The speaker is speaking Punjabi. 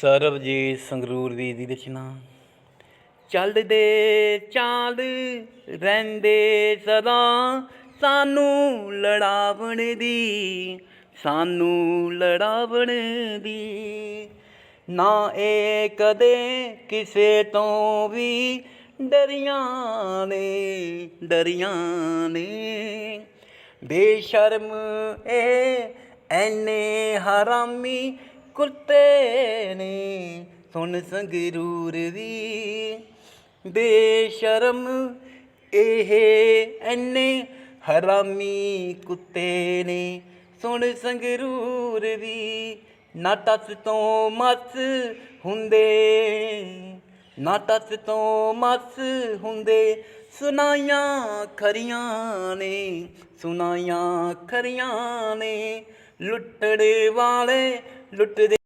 ਸਰਬਜੀਤ ਸੰਗਰੂਰ ਦੀ ਦੀ ਰਚਨਾ। ਚੱਲਦੇ ਚਾਲ ਰਹਿੰਦੇ ਸਦਾ, ਸਾਨੂੰ ਲੜਾਵਣ ਦੀ, ਸਾਨੂੰ ਲੜਾਵਣ ਦੀ। ਨਾ ਇਹ ਕਦੇ ਕਿਸੇ ਤੋਂ ਵੀ ਡਰੀਆਂ ਨੇ ਡਰੀਆਂ ਨੇ। ਬੇਸ਼ਰਮ ਇਹ ਐਨੇ ਹਰਾਮੀ ਕੁੱਤੇ ਨੇ ਸੁਣ ਸੰਗਰੂਰ ਦੀ। ਬੇਸ਼ਰਮ ਇਹ ਐਨੇ ਹਰਾਮੀ ਕੁੱਤੇ ਨੇ ਸੁਣ ਸੰਗਰੂਰ ਦੀ। ਨਾ ਟੱਸ ਤੋਂ ਮਸ ਹੁੰਦੇ, ਨਾ ਟੱਸ ਤੋਂ ਮਸ ਹੁੰਦੇ। ਸੁਨਾਈਆਂ ਖਰੀਆਂ ਨੇ ਸੁਨਾਈਆਂ ਖਰੀਆਂ ਨੇ। ਲੁੱਟੜੇ ਵਾਲੇ ਲੁੱਟਦੇ